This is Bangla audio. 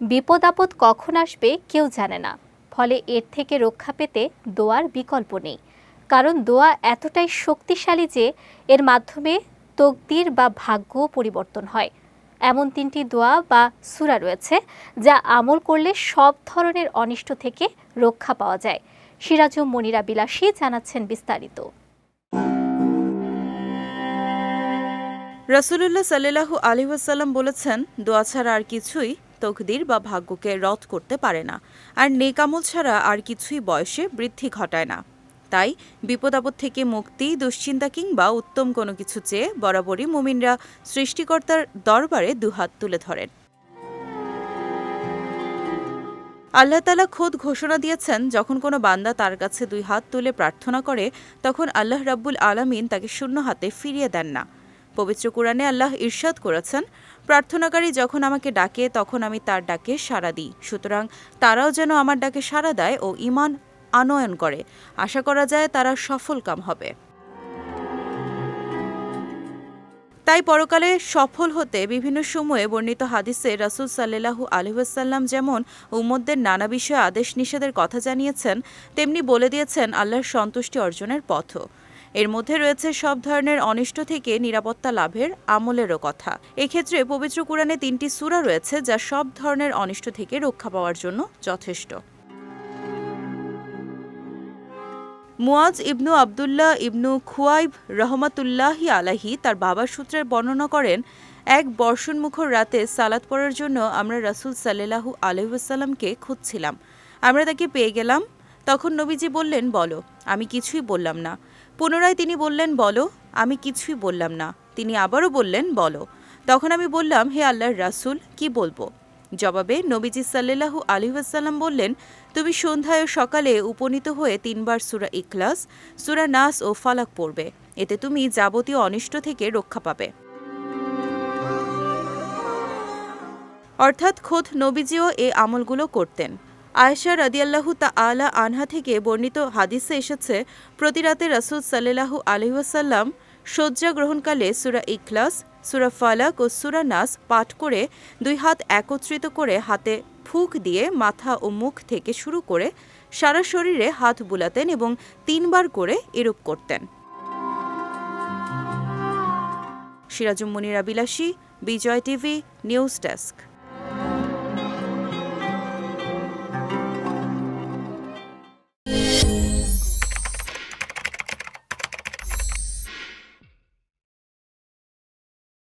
বিপদ আপদ কখন আসবে কেউ জানে না। ফলে এর থেকে রক্ষা পেতে দোয়ার বিকল্প নেই। কারণ দোয়া এতটাই শক্তিশালী যে এর মাধ্যমে তকদির বা ভাগ্য পরিবর্তন হয়। এমন তিনটি দোয়া বা সূরা রয়েছে যা আমল করলে সব ধরনের অনিষ্ট থেকে রক্ষা পাওয়া যায়। সিরাজু মনিরা বিলাসী জানাচ্ছেন বিস্তারিত। রাসুলুল্লাহ সাল্লাহু আলী ওয়াসাল্লাম বলেছেন, দোয়া ছাড়া আর কিছুই তকদির বা ভাগ্যকে রদ করতে পারে না। আর নেকামল ছাড়া আর কিছুই বয়সে বৃদ্ধি ঘটায় না। তাই বিপদ আপদ থেকে মুক্তি, দুশ্চিন্তা কিংবা উত্তম কোনো কিছু চেয়ে বরাবরই মুমিনরা সৃষ্টিকর্তার দরবারে দুহাত তুলে ধরেন। আল্লাহ তালা খোদ ঘোষণা দিয়েছেন, যখন কোনো বান্দা তার কাছে দুই হাত তুলে প্রার্থনা করে, তখন আল্লাহ রাব্বুল আলামিন তাকে শূন্য হাতে ফিরিয়ে দেন না। পবিত্র কোরআনে আল্লাহ ইরশাদ করেছেন, প্রার্থনাকারী যখন আমাকে ডাকে তখন আমি তার ডাকে সাড়া দিই। সুতরাং তারাও যেন আমার ডাকে সাড়া দেয় ও ইমান আনয়ন করে। আশা করা যায় তারা সফল কাম হবে। তাই পরকালে সফল হতে বিভিন্ন সময়ে বর্ণিত হাদিসে রাসুল সাল্লাহু আলহাসাল্লাম যেমন উম্মদদের নানা বিষয়ে আদেশ নিষেধের কথা জানিয়েছেন, তেমনি বলে দিয়েছেন আল্লাহর সন্তুষ্টি অর্জনের পথও। এর মধ্যে রয়েছে সব ধরনের অনিষ্ট থেকে নিরাপত্তা লাভের আমলেরও কথা। এক্ষেত্রে পবিত্র কোরআনে তিনটি সূরা রয়েছে যা সব ধরনের অনিষ্ট থেকে রক্ষা পাওয়ার জন্য যথেষ্ট। মুয়াজ ইবনু আবদুল্লাহ ইবনু খুয়াইব রহমাতুল্লাহি আলাহি তার বাবার সূত্রের বর্ণনা করেন, এক বর্ষণমুখর রাতে সালাত পড়ার জন্য আমরা রাসূল সাল্লাল্লাহু আলহিউসাল্লামকে খুঁজছিলাম। আমরা তাকে পেয়ে গেলাম তখন নবীজি বললেন, বলো, আমি কিছুই বললাম না। পুনরায় তিনি বললেন, বলো, আমি কিছুই বললাম না। তিনি আবারও বললেন, বলো। তখন আমি বললাম, হে আল্লাহর রাসূল, কি বলব? জবাবে নবীজি সাল্লাল্লাহু আলী ওয়াসাল্লাম বললেন, তুমি সন্ধ্যায় ও সকালে উপনীত হয়ে তিনবার সুরা ইখলাস, সুরা নাস ও ফালাক পড়বে। এতে তুমি যাবতীয় অনিষ্ট থেকে রক্ষা পাবে। অর্থাৎ খোদ নবীজিও এ আমলগুলো করতেন। আয়েশা রাদিয়াল্লাহু তা আলা আনহা থেকে বর্ণিত হাদিসে এসেছে, প্রতি রাতে রাসুল সাল্লাহু আলহিহাসাল্লাম শয্যা গ্রহণকালে সুরা ইখলাস, সুরা ফালাক ও সুরা নাস পাঠ করে দুই হাত একত্রিত করে হাতে ফুক দিয়ে মাথা ও মুখ থেকে শুরু করে সারা শরীরে হাত বুলাতেন এবং তিনবার করে এরূপ করতেন। সিরাজুম মুনিরা বিলাসী, বিজয় টিভি, নিউজ ডেস্ক।